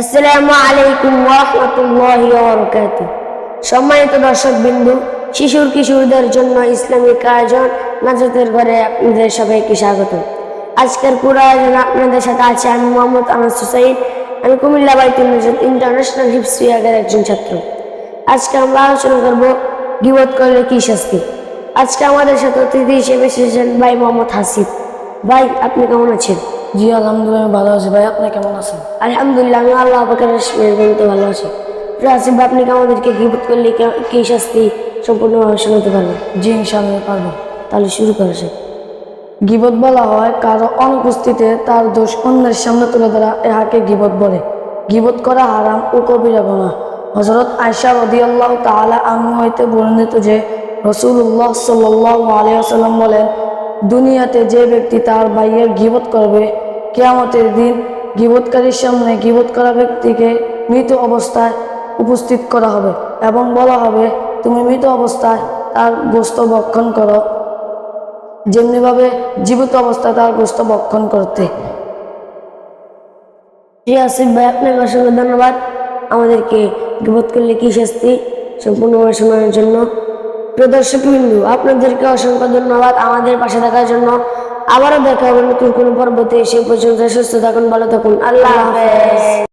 আসসালামু আলাইকুম ওরহমতুল্লাহ বরকাত সম্মানিত দর্শক বিন্দু শিশুর কিশোরদের জন্য ইসলামিক আয়োজন নাজাতের ঘরে আপনাদের সবাইকে স্বাগত। আজকের পুরো আয়োজন আপনাদের সাথে আছে আমি মোহাম্মদ আনাস হুসাইন। আমি কুমিল্লা বাইতুল নাজাত ইন্টারন্যাশনাল হিপস বিভাগের একজন ছাত্র। আজকে আমরা আলোচনা করব গিবত করলে কি শাস্তি। আজকে আমাদের সাথে অতিথি হিসেবে এসেছেন ভাই মোহাম্মদ হাসিব। ভাই, আপনি কেমন আছেন? জি আলহামদুলিল্লাহ আমি ভালো আছি। ভাই আপনি কেমন আছেন? আলহামদুলিল্লাহ আমি আল্লাহ পাকের মেহরবানিতে ভালো আছি। আসিফ ভাই, আপনি কি আমাদেরকে গিবত করলে কে- শাস্তি সম্পূর্ণভাবে শোনাতে পারবেন? জি ইনশাআল্লাহ পারব। তাহলে শুরু করা যাক। গিবত বলা হয় কারও অনুপস্থিতিতে তার দোষ অন্যের সামনে তুলে ধরা ইহাকে গিবত বলে। গিবত করা হারাম ও কবিরা গুনাহ হজরত আয়সা রদিয়াল্লাহ তাআলা আনহু হইতে বর্ণিত যে রসুল্লাহ সাল্লাহ আলিয়াল্লাম বলেন দুনিয়াতে যে ব্যক্তি তার ভাইয়ের গিবত করবে কেয়ামতের দিন গিবতকারীর সামনে গিবত করা ব্যক্তিকে মৃত অবস্থায় উপস্থিত করা হবে এবং বলা হবে, তুমি মৃত অবস্থায় তার গোস্ত ভক্ষণ করো। যেমনিভাবে জীবিত অবস্থায় তার গোস্ত ভক্ষণ করতে। জি আসিফ ভাই আপনাকে অসংখ্য ধন্যবাদ। আমাদেরকে গিবত করলে কি শাস্তি সম্পূর্ণভাবে শোনানোর জন্য। প্রিয় দর্শক বিন্দু আপনাদেরকে অসংখ্য ধন্যবাদ আমাদের পাশে থাকার জন্য। আবারও দেখা হবে নতুন কোন পর্বতে। সে পর্যন্ত সুস্থ থাকুন ভালো থাকুন। আল্লাহ হাফেজ।